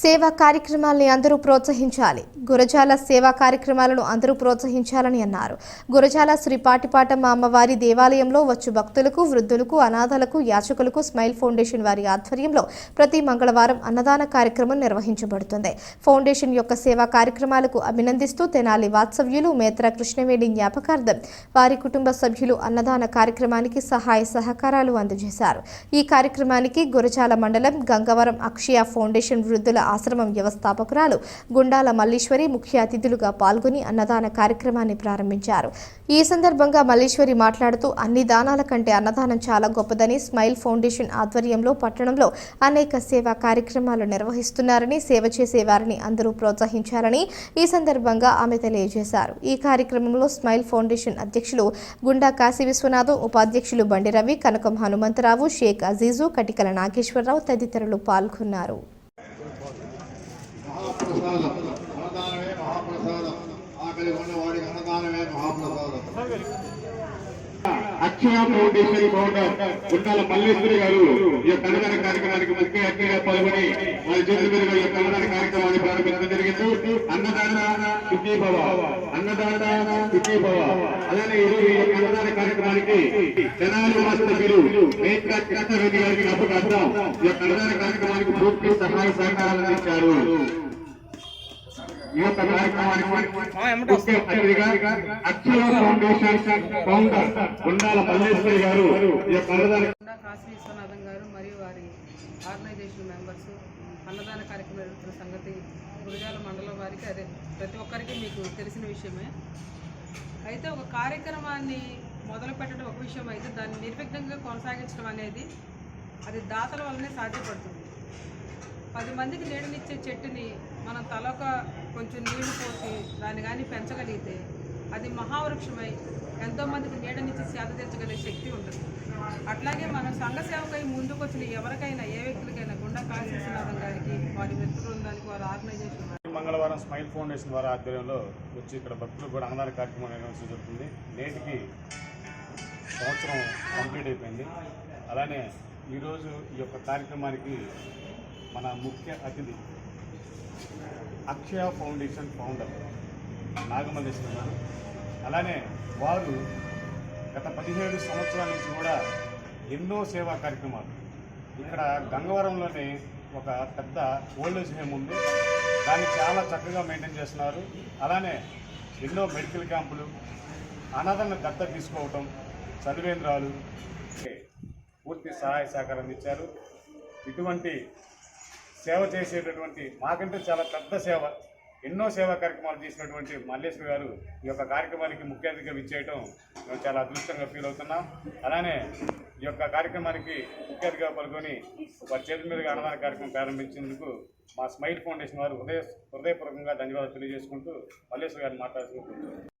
సేవా కార్యక్రమాల్ని అందరూ ప్రోత్సహించాలి. గురజాల సేవా కార్యక్రమాలను అందరూ ప్రోత్సహించాలని అన్నారు. గురజాల శ్రీ పాటిపాటమ్మ అమ్మవారి దేవాలయంలో వచ్చు భక్తులకు వృద్ధులకు అనాథలకు యాచకులకు స్మైల్ ఫౌండేషన్ వారి ఆధ్వర్యంలో ప్రతి మంగళవారం అన్నదాన కార్యక్రమం నిర్వహించబడుతుంది. ఫౌండేషన్ యొక్క సేవా కార్యక్రమాలకు అభినందిస్తూ తెనాలి వాత్సవ్యులు మేత్ర కృష్ణవేణి జ్ఞాపకార్థం వారి కుటుంబ సభ్యులు అన్నదాన కార్యక్రమానికి సహాయ సహకారాలు అందజేశారు. ఈ కార్యక్రమానికి గురజాల మండలం గంగవరం అక్షయ ఫౌండేషన్ వృద్ధుల ఆశ్రమం వ్యవస్థాపకురాలు గుండాల మల్లీశ్వరి ముఖ్య అతిథులుగా పాల్గొని అన్నదాన కార్యక్రమాన్ని ప్రారంభించారు. ఈ సందర్భంగా మల్లీశ్వరి మాట్లాడుతూ అన్ని దానాల కంటే అన్నదానం చాలా గొప్పదని స్మైల్ ఫౌండేషన్ ఆధ్వర్యంలో పట్టణంలో అనేక సేవా కార్యక్రమాలు నిర్వహిస్తున్నారని సేవ చేసేవారిని అందరూ ప్రోత్సహించాలని ఈ సందర్భంగా ఆమె తెలియజేశారు. ఈ కార్యక్రమంలో స్మైల్ ఫౌండేషన్ అధ్యక్షులు గుండా కాశీ విశ్వనాథం ఉపాధ్యక్షులు బండి రవి కనకం హనుమంతరావు షేక్ అజీజు కటికల నాగేశ్వరరావు తదితరులు పాల్గొన్నారు. అక్షయ ఫౌండేషన్ ఫౌండర్ గుండాల మల్లేశ్వరి గారు ఈ యొక్క అన్నదాన కార్యక్రమానికి ముఖ్య అతిథిగా పాల్గొని వారి చేతుల మీదుగా ఈ యొక్క కార్యక్రమాన్ని ప్రారంభించడం జరిగింది. అన్నదాన సుఖీ భవ అన్నదాన సుఖీ భవ అలానే ఈ రోజు ఈ యొక్క అన్నదాన కార్యక్రమానికి జనాలు వాస్తవ్యులు మేత్రా కృష్ణారెడ్డి గారికి జ్ఞాపకార్థం ఈ యొక్క అన్నదాన కార్యక్రమానికి పూర్తి సహాయ సహకారాలు అందించారు. ఈ కార్యక్రమానికి ఫౌండేషన్ ఫౌండర్ మల్లేశ్వరి గారు విశ్వనాథం గారు మరియు వారి ఆర్గనైజేషన్ మెంబర్స్ అన్నదాన కార్యక్రమం జరుగుతున్న సంగతి గురజాల మండలం వారికి అదే ప్రతి ఒక్కరికి మీకు తెలిసిన విషయమే. అయితే ఒక కార్యక్రమాన్ని మొదలు పెట్టడం ఒక విషయం అయితే దాన్ని నిర్విఘ్నంగా కొనసాగించడం అనేది అది దాతల వల్లనే సాధ్యపడుతుంది. పది మందికి నీడనిచ్చే చెట్టుని మనం తలొక కొంచెం నీళ్ళు పోసి దాన్ని కానీ పెంచగలిగితే అది మహావృక్షమై ఎంతోమందికి నీడనిచ్చి సేద తీర్చగలిగే శక్తి ఉంటుంది. అట్లాగే మనం సంఘ సేవకై ముందుకు వచ్చిన ఎవరికైనా ఏ వ్యక్తులకైనా గుండా కాశీనాథం గారికి వారి మిత్ర బృందానికి వారి ఆర్గనైజేషన్ మంగళవారం స్మైల్ ఫౌండేషన్ వారి ఆధ్వర్యంలో వచ్చి ఇక్కడ భక్తులు కూడా అన్నదాన కార్యక్రమం నిర్వహించడం జరుగుతుంది. నేటికి సంవత్సరం కంప్లీట్ అయిపోయింది. అలానే ఈరోజు ఈ యొక్క కార్యక్రమానికి మన ముఖ్య అతిథి అక్షయ ఫౌండేషన్ ఫౌండర్ నాగమల్లేశ్వర గారు. అలానే వారు గత పదిహేడు సంవత్సరాల నుంచి కూడా ఎన్నో సేవా కార్యక్రమాలు. ఇక్కడ గంగవరంలోనే ఒక పెద్ద ఓల్డేజ్ హోమ్ ఉంది. దాన్ని చాలా చక్కగా మెయింటైన్ చేస్తున్నారు. అలానే ఎన్నో మెడికల్ క్యాంపులు అనాథలను దత్త తీసుకోవటం చదివేంద్రాలు పూర్తి సహాయ సహకారం ఇచ్చారు ఇటువంటి సేవ చేసేటటువంటి మాకంటే చాలా పెద్ద సేవ ఎన్నో సేవా కార్యక్రమాలు చేసినటువంటి మల్లేశ్వరి గారు ఈ యొక్క కార్యక్రమానికి ముఖ్య అతిథిగా విచ్చేయటం మేము చాలా అదృష్టంగా ఫీల్ అవుతున్నాం. అలానే ఈ యొక్క కార్యక్రమానికి ముఖ్య అతిథిగా పాల్గొని వారి చేతుల మీదుగా అన్నదాన కార్యక్రమం ప్రారంభించినందుకు మా స్మైల్ ఫౌండేషన్ వారు హృదయ హృదయపూర్వకంగా ధన్యవాదాలు తెలియజేసుకుంటూ మల్లేశ్వరి గారిని మాట్లాడుకుంటున్నాను